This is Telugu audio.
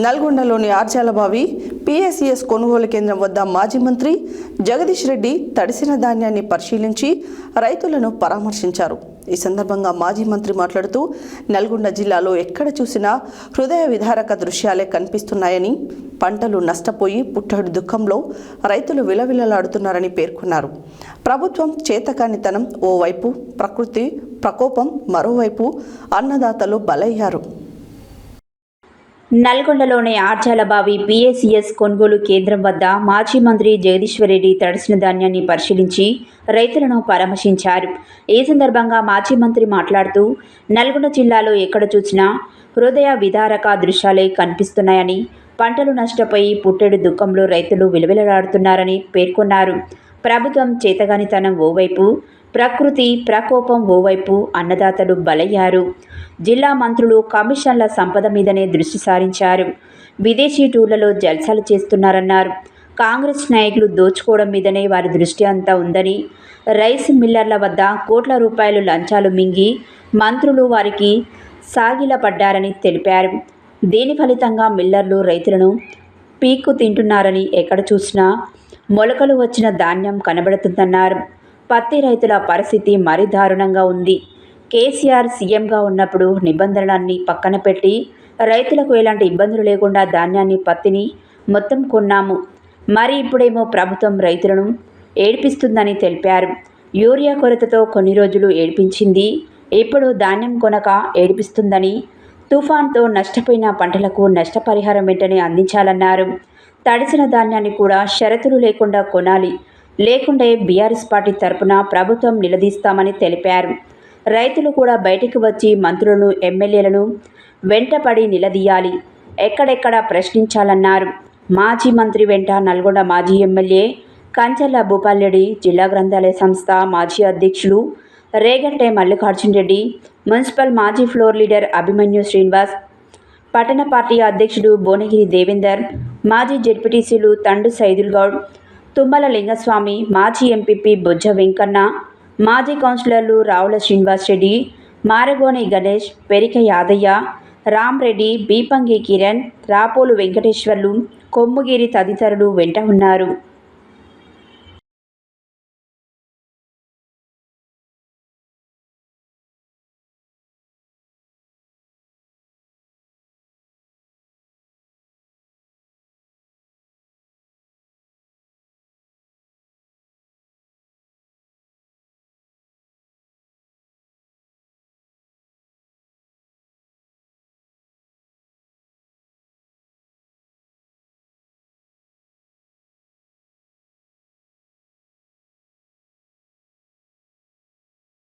నల్గొండలోని ఆర్చాలబావి పిఎస్ఈఎస్ కొనుగోలు కేంద్రం వద్ద మాజీ మంత్రి జగదీష్ రెడ్డి తడిసిన ధాన్యాన్ని పరిశీలించి రైతులను పరామర్శించారు. ఈ సందర్భంగా మాజీ మంత్రి మాట్లాడుతూ నల్గొండ జిల్లాలో ఎక్కడ చూసినా హృదయ విదారక దృశ్యాలే కనిపిస్తున్నాయని పంటలు నష్టపోయి పుట్టడి దుఃఖంలో రైతులు విలవిలలాడుతున్నారని పేర్కొన్నారు. ప్రభుత్వం చేతకానితనం ఓవైపు ప్రకృతి ప్రకోపం మరోవైపు అన్నదాతలు బలయ్యారు. నల్గొండలోని ఆర్జాలబావి పీఏసీఎస్ కొనుగోలు కేంద్రం వద్ద మాజీ మంత్రి జగదీశ్వరరెడ్డి తడిసిన ధాన్యాన్ని పరిశీలించి రైతులను పరామర్శించారు. ఈ సందర్భంగా మాజీ మంత్రి మాట్లాడుతూ నల్గొండ జిల్లాలో ఎక్కడ చూసినా హృదయ విదారక దృశ్యాలే కనిపిస్తున్నాయని పంటలు నష్టపోయి పుట్టెడు దుఃఖంలో రైతులు విలవిలలాడుతున్నారని పేర్కొన్నారు. ప్రభుత్వం చేతగానితనం ఓవైపు ప్రకృతి ప్రకోపం ఓవైపు అన్నదాతలు బలయ్యారు. జిల్లా మంత్రులు కమిషన్ల సంపద మీదనే దృష్టి సారించారు. విదేశీ టూర్లలో జల్సాలు చేస్తున్నారన్నారు. కాంగ్రెస్ నాయకులు దోచుకోవడం మీదనే వారి దృష్టి అంతా ఉందని రైస్ మిల్లర్ల వద్ద కోట్ల రూపాయలు లంచాలు మింగి మంత్రులు వారికి సాగిలపడ్డారని తెలిపారు. దీని ఫలితంగా మిల్లర్లు రైతులను పీక్కు తింటున్నారని ఎక్కడ చూసినా మొలకలు వచ్చిన ధాన్యం కనబడుతుందన్నారు. పత్తి రైతుల పరిస్థితి మరీ దారుణంగా ఉంది. కేసీఆర్ సీఎంగా ఉన్నప్పుడు నిబంధనలన్నీ పక్కన పెట్టి రైతులకు ఎలాంటి ఇబ్బందులు లేకుండా ధాన్యాన్ని పత్తిని మొత్తం కొన్నాము. మరి ఇప్పుడేమో ప్రభుత్వం రైతులను ఏడిపిస్తుందని తెలిపారు. యూరియా కొరతతో కొన్ని రోజులు ఏడిపించింది. ఇప్పుడు ధాన్యం కొనక ఏడిపిస్తుందని తుఫాన్తో నష్టపోయిన పంటలకు నష్టపరిహారం వెంటనే అందించాలన్నారు. తడిసిన ధాన్యాన్ని కూడా షరతులు లేకుండా కొనాలి. లేకుంటే బీఆర్ఎస్ పార్టీ తరపున ప్రభుత్వం నిలదీస్తామని తెలిపారు. రైతులు కూడా బయటికి వచ్చి మంత్రులను ఎమ్మెల్యేలను వెంటపడి నిలదీయాలి. ఎక్కడెక్కడ ప్రశ్నించాలన్నారు. మాజీ మంత్రి వెంట నల్గొండ మాజీ ఎమ్మెల్యే కంచర్ల భూపాల్రెడ్డి జిల్లా గ్రంథాలయ సంస్థ మాజీ అధ్యక్షులు రేగంటే మల్లికార్జున్ రెడ్డి మున్సిపల్ మాజీ ఫ్లోర్ లీడర్ అభిమన్యు శ్రీనివాస్ పట్టణ పార్టీ అధ్యక్షుడు భువనగిరి దేవేందర్ మాజీ జెడ్పీటీసీలు తండు సైదుల్ గౌడ్ తుమ్మల లింగస్వామి మాజీ ఎంపీపీ బొజ్జ వెంకన్న మాజీ కౌన్సిలర్లు రావుల శ్రీనివాస్ రెడ్డి మారగోని గణేష్ పెరిక యాదయ్య రామ్రెడ్డి బీపంగి కిరణ్ రాపోలు వెంకటేశ్వర్లు కొమ్ముగిరి తదితరులు వెంట ఉన్నారు.